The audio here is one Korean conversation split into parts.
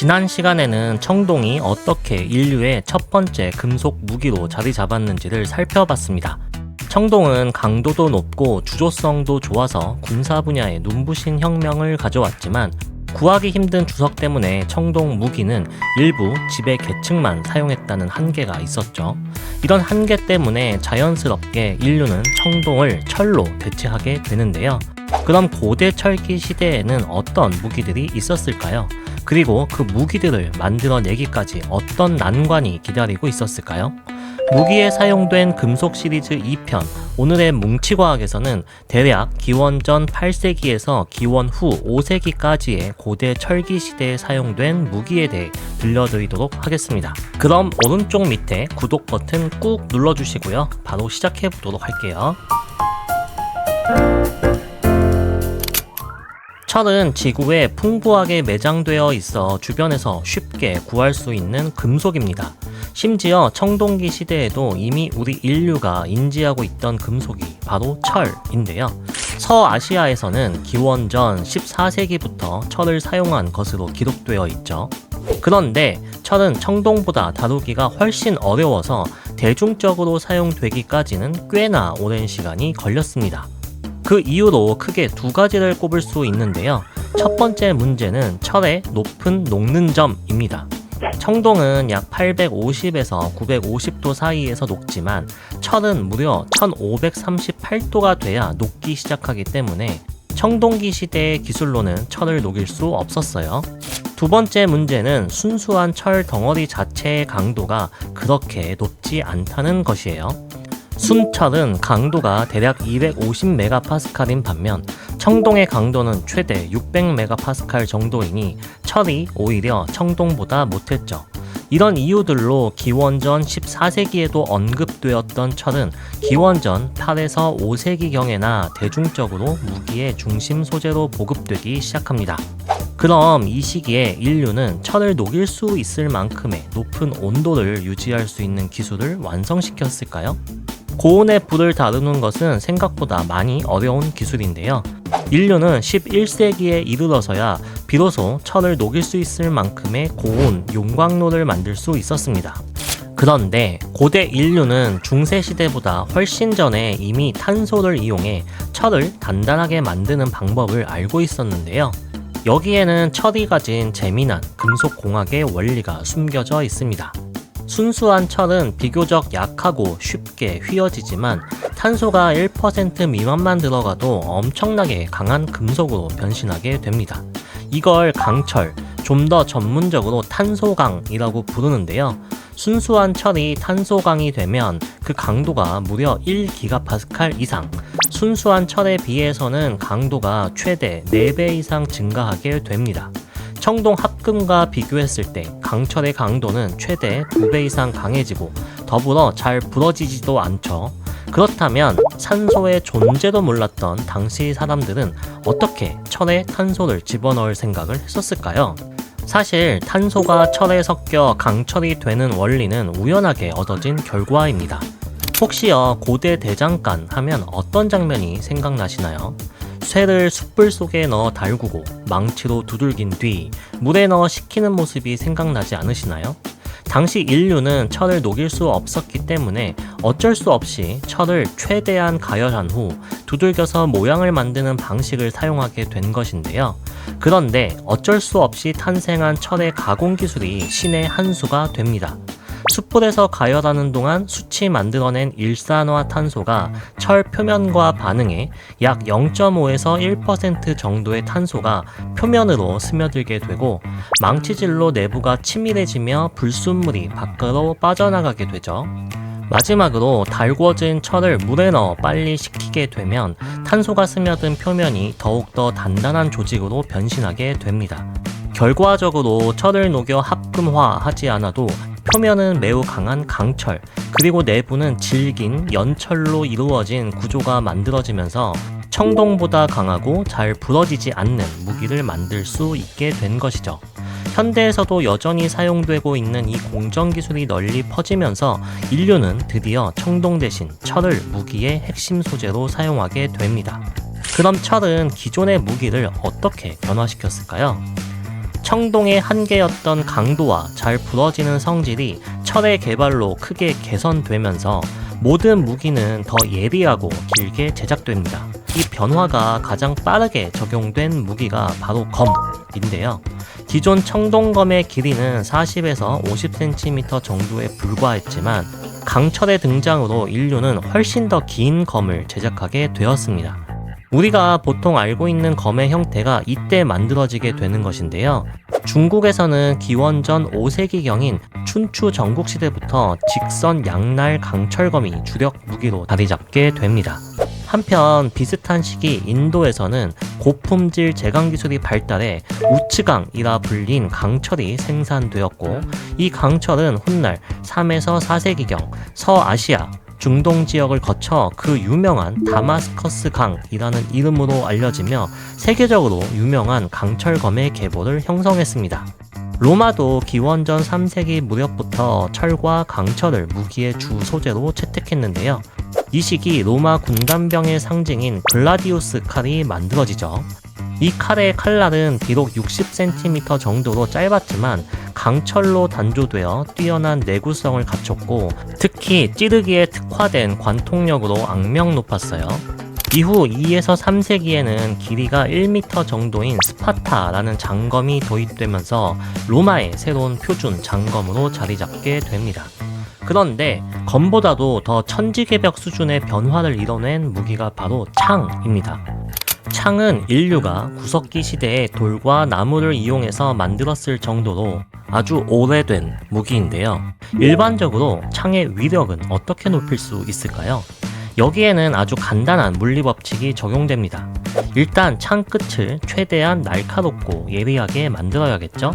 지난 시간에는 청동이 어떻게 인류의 첫 번째 금속 무기로 자리 잡았는지를 살펴봤습니다. 청동은 강도도 높고 주조성도 좋아서 군사 분야에 눈부신 혁명을 가져왔지만 구하기 힘든 주석 때문에 청동 무기는 일부 지배 계층만 사용했다는 한계가 있었죠. 이런 한계 때문에 자연스럽게 인류는 청동을 철로 대체하게 되는데요. 그럼 고대 철기 시대에는 어떤 무기들이 있었을까요? 그리고 그 무기들을 만들어내기까지 어떤 난관이 기다리고 있었을까요? 무기에 사용된 금속 시리즈 2편 오늘의 뭉치과학에서는 대략 기원전 8세기에서 기원 후 5세기까지의 고대 철기 시대에 사용된 무기에 대해 들려드리도록 하겠습니다. 그럼 오른쪽 밑에 구독 버튼 꾹 눌러주시고요. 바로 시작해 보도록 할게요. 철은 지구에 풍부하게 매장되어 있어 주변에서 쉽게 구할 수 있는 금속입니다. 심지어 청동기 시대에도 이미 우리 인류가 인지하고 있던 금속이 바로 철인데요. 서아시아에서는 기원전 14세기부터 철을 사용한 것으로 기록되어 있죠. 그런데 철은 청동보다 다루기가 훨씬 어려워서 대중적으로 사용되기까지는 꽤나 오랜 시간이 걸렸습니다. 그 이유로 크게 두 가지를 꼽을 수 있는데요. 첫 번째 문제는 철의 높은 녹는 점입니다. 청동은 약 850에서 950도 사이에서 녹지만 철은 무려 1538도가 돼야 녹기 시작하기 때문에 청동기 시대의 기술로는 철을 녹일 수 없었어요. 두 번째 문제는 순수한 철 덩어리 자체의 강도가 그렇게 높지 않다는 것이에요. 순철은 강도가 대략 250메가파스칼인 반면 청동의 강도는 최대 600메가파스칼 정도이니 철이 오히려 청동보다 못했죠. 이런 이유들로 기원전 14세기에도 언급되었던 철은 기원전 8에서 5세기경에나 대중적으로 무기의 중심 소재로 보급되기 시작합니다. 그럼 이 시기에 인류는 철을 녹일 수 있을 만큼의 높은 온도를 유지할 수 있는 기술을 완성시켰을까요? 고온의 불을 다루는 것은 생각보다 많이 어려운 기술인데요. 인류는 11세기에 이르러서야 비로소 철을 녹일 수 있을 만큼의 고온 용광로를 만들 수 있었습니다. 그런데 고대 인류는 중세 시대보다 훨씬 전에 이미 탄소를 이용해 철을 단단하게 만드는 방법을 알고 있었는데요. 여기에는 철이 가진 재미난 금속 공학의 원리가 숨겨져 있습니다. 순수한 철은 비교적 약하고 쉽게 휘어지지만 탄소가 1% 미만만 들어가도 엄청나게 강한 금속으로 변신하게 됩니다. 이걸 강철, 좀 더 전문적으로 탄소강이라고 부르는데요. 순수한 철이 탄소강이 되면 그 강도가 무려 1기가파스칼 이상, 순수한 철에 비해서는 강도가 최대 4배 이상 증가하게 됩니다. 청동 합금과 비교했을 때 강철의 강도는 최대 2배 이상 강해지고 더불어 잘 부러지지도 않죠. 그렇다면 산소의 존재도 몰랐던 당시 사람들은 어떻게 철에 탄소를 집어넣을 생각을 했었을까요? 사실 탄소가 철에 섞여 강철이 되는 원리는 우연하게 얻어진 결과입니다. 혹시요 고대 대장간 하면 어떤 장면이 생각나시나요? 쇠를 숯불 속에 넣어 달구고 망치로 두들긴 뒤 물에 넣어 식히는 모습이 생각나지 않으시나요? 당시 인류는 철을 녹일 수 없었기 때문에 어쩔 수 없이 철을 최대한 가열한 후 두들겨서 모양을 만드는 방식을 사용하게 된 것인데요. 그런데 어쩔 수 없이 탄생한 철의 가공 기술이 신의 한 수가 됩니다. 숯불에서 가열하는 동안 숯이 만들어낸 일산화탄소가 철 표면과 반응해 약 0.5에서 1% 정도의 탄소가 표면으로 스며들게 되고 망치질로 내부가 치밀해지며 불순물이 밖으로 빠져나가게 되죠. 마지막으로 달구어진 철을 물에 넣어 빨리 식히게 되면 탄소가 스며든 표면이 더욱더 단단한 조직으로 변신하게 됩니다. 결과적으로 철을 녹여 합금화하지 않아도 표면은 매우 강한 강철, 그리고 내부는 질긴 연철로 이루어진 구조가 만들어지면서 청동보다 강하고 잘 부러지지 않는 무기를 만들 수 있게 된 것이죠. 현대에서도 여전히 사용되고 있는 이 공정 기술이 널리 퍼지면서 인류는 드디어 청동 대신 철을 무기의 핵심 소재로 사용하게 됩니다. 그럼 철은 기존의 무기를 어떻게 변화시켰을까요? 청동의 한계였던 강도와 잘 부러지는 성질이 철의 개발로 크게 개선되면서 모든 무기는 더 예리하고 길게 제작됩니다. 이 변화가 가장 빠르게 적용된 무기가 바로 검인데요. 기존 청동검의 길이는 40에서 50cm 정도에 불과했지만 강철의 등장으로 인류는 훨씬 더 긴 검을 제작하게 되었습니다. 우리가 보통 알고 있는 검의 형태가 이때 만들어지게 되는 것인데요. 중국에서는 기원전 5세기경인 춘추 전국시대부터 직선 양날 강철검이 주력 무기로 자리 잡게 됩니다. 한편 비슷한 시기 인도에서는 고품질 제강 기술이 발달해 우츠강이라 불린 강철이 생산되었고 이 강철은 훗날 3에서 4세기경 서아시아 중동 지역을 거쳐 그 유명한 다마스커스 강이라는 이름으로 알려지며 세계적으로 유명한 강철검의 계보를 형성했습니다. 로마도 기원전 3세기 무렵부터 철과 강철을 무기의 주 소재로 채택했는데요. 이 시기 로마 군단병의 상징인 글라디우스 칼이 만들어지죠. 이 칼의 칼날은 비록 60cm 정도로 짧았지만 강철로 단조되어 뛰어난 내구성을 갖췄고 특히 찌르기에 특화된 관통력으로 악명 높았어요. 이후 2에서 3세기에는 길이가 1m 정도인 스파타라는 장검이 도입되면서 로마의 새로운 표준 장검으로 자리 잡게 됩니다. 그런데 검보다도 더 천지개벽 수준의 변화를 이뤄낸 무기가 바로 창입니다. 창은 인류가 구석기 시대에 돌과 나무를 이용해서 만들었을 정도로 아주 오래된 무기인데요. 일반적으로 창의 위력은 어떻게 높일 수 있을까요? 여기에는 아주 간단한 물리법칙이 적용됩니다. 일단 창 끝을 최대한 날카롭고 예리하게 만들어야겠죠?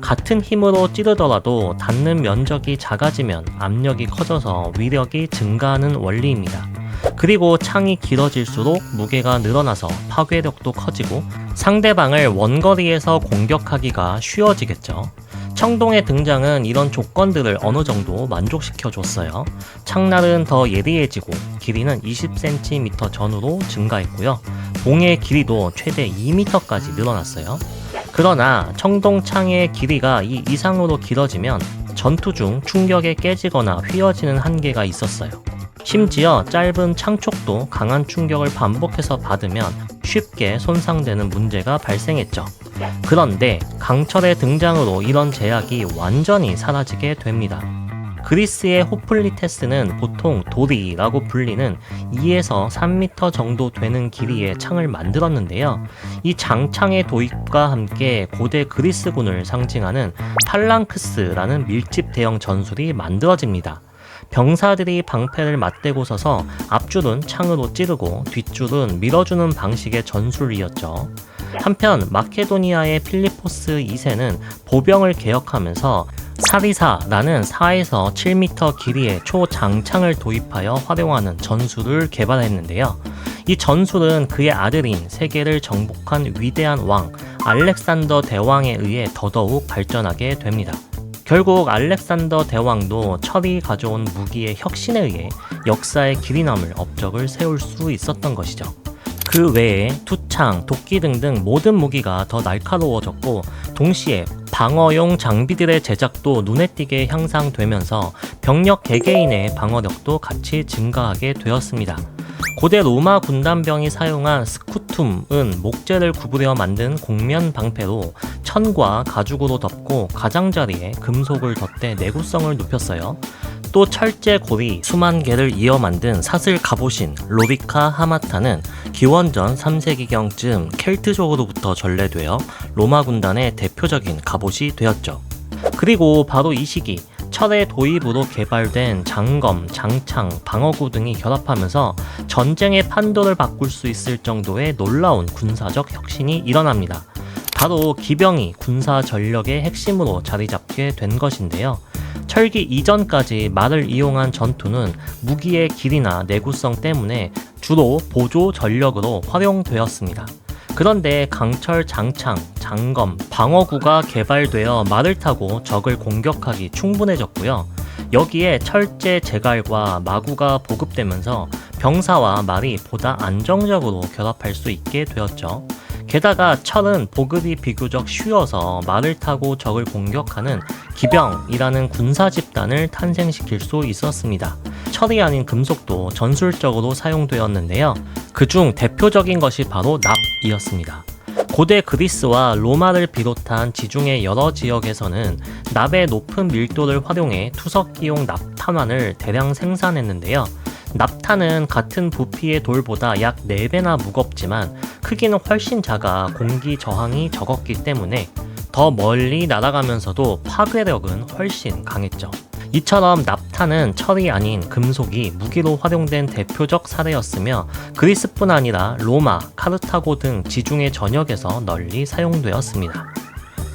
같은 힘으로 찌르더라도 닿는 면적이 작아지면 압력이 커져서 위력이 증가하는 원리입니다. 그리고 창이 길어질수록 무게가 늘어나서 파괴력도 커지고 상대방을 원거리에서 공격하기가 쉬워지겠죠. 청동의 등장은 이런 조건들을 어느 정도 만족시켜 줬어요. 창날은 더 예리해지고 길이는 20cm 전후로 증가했고요. 봉의 길이도 최대 2m까지 늘어났어요. 그러나 청동창의 길이가 이 이상으로 길어지면 전투 중 충격에 깨지거나 휘어지는 한계가 있었어요. 심지어 짧은 창촉도 강한 충격을 반복해서 받으면 쉽게 손상되는 문제가 발생했죠. 그런데 강철의 등장으로 이런 제약이 완전히 사라지게 됩니다. 그리스의 호플리테스는 보통 도리라고 불리는 2에서 3m 정도 되는 길이의 창을 만들었는데요. 이 장창의 도입과 함께 고대 그리스군을 상징하는 팔랑크스라는 밀집 대형 전술이 만들어집니다. 병사들이 방패를 맞대고 서서 앞줄은 창으로 찌르고 뒷줄은 밀어주는 방식의 전술이었죠. 한편 마케도니아의 필리포스 2세는 보병을 개혁하면서 사리사라는 4에서 7m 길이의 초장창을 도입하여 활용하는 전술을 개발했는데요. 이 전술은 그의 아들인 세계를 정복한 위대한 왕 알렉산더 대왕에 의해 더더욱 발전하게 됩니다. 결국 알렉산더 대왕도 철이 가져온 무기의 혁신에 의해 역사의 길이 남을 업적을 세울 수 있었던 것이죠. 그 외에 투창, 도끼 등등 모든 무기가 더 날카로워졌고 동시에 방어용 장비들의 제작도 눈에 띄게 향상되면서 병력 개개인의 방어력도 같이 증가하게 되었습니다. 고대 로마 군단병이 사용한 스쿠툼은 목재를 구부려 만든 곡면 방패로 천과 가죽으로 덮고 가장자리에 금속을 덧대 내구성을 높였어요. 또 철제 고리 수만 개를 이어 만든 사슬 갑옷인 로비카 하마타는 기원전 3세기경쯤 켈트족으로부터 전래되어 로마 군단의 대표적인 갑옷이 되었죠. 그리고 바로 이 시기 철의 도입으로 개발된 장검, 장창, 방어구 등이 결합하면서 전쟁의 판도를 바꿀 수 있을 정도의 놀라운 군사적 혁신이 일어납니다. 바로 기병이 군사 전력의 핵심으로 자리 잡게 된 것인데요. 철기 이전까지 말을 이용한 전투는 무기의 길이나 내구성 때문에 주로 보조 전력으로 활용되었습니다. 그런데 강철 장창, 장검, 방어구가 개발되어 말을 타고 적을 공격하기 충분해졌고요. 여기에 철제 제갈과 마구가 보급되면서 병사와 말이 보다 안정적으로 결합할 수 있게 되었죠. 게다가 철은 보급이 비교적 쉬워서 말을 타고 적을 공격하는 기병이라는 군사 집단을 탄생시킬 수 있었습니다. 철이 아닌 금속도 전술적으로 사용되었는데요. 그중 대표적인 것이 바로 납이었습니다. 고대 그리스와 로마를 비롯한 지중해 여러 지역에서는 납의 높은 밀도를 활용해 투석기용 납탄환을 대량 생산했는데요. 납탄은 같은 부피의 돌보다 약 4배나 무겁지만 크기는 훨씬 작아 공기 저항이 적었기 때문에 더 멀리 날아가면서도 파괴력은 훨씬 강했죠. 이처럼 납탄은 철이 아닌 금속이 무기로 활용된 대표적 사례였으며 그리스뿐 아니라 로마, 카르타고 등 지중해 전역에서 널리 사용되었습니다.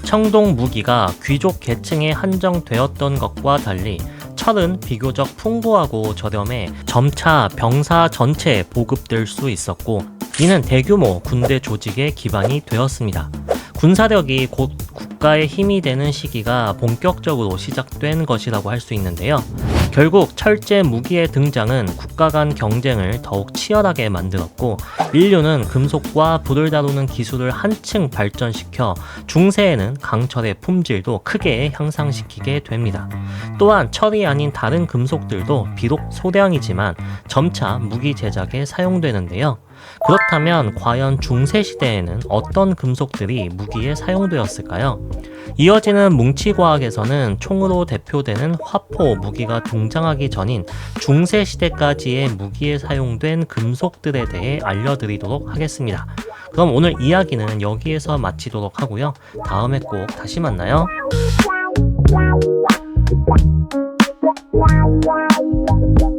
청동 무기가 귀족 계층에 한정되었던 것과 달리 철은 비교적 풍부하고 저렴해 점차 병사 전체에 보급될 수 있었고 이는 대규모 군대 조직의 기반이 되었습니다. 군사력이 곧 국가의 힘이 되는 시기가 본격적으로 시작된 것이라고 할 수 있는데요. 결국 철제 무기의 등장은 국가 간 경쟁을 더욱 치열하게 만들었고 인류는 금속과 불을 다루는 기술을 한층 발전시켜 중세에는 강철의 품질도 크게 향상시키게 됩니다. 또한 철이 아닌 다른 금속들도 비록 소량이지만 점차 무기 제작에 사용되는데요. 그렇다면 과연 중세 시대에는 어떤 금속들이 무기에 사용되었을까요? 이어지는 뭉치과학에서는 총으로 대표되는 화포 무기가 등장하기 전인 중세 시대까지의 무기에 사용된 금속들에 대해 알려드리도록 하겠습니다. 그럼 오늘 이야기는 여기에서 마치도록 하고요. 다음에 꼭 다시 만나요. Wow, wow, wow.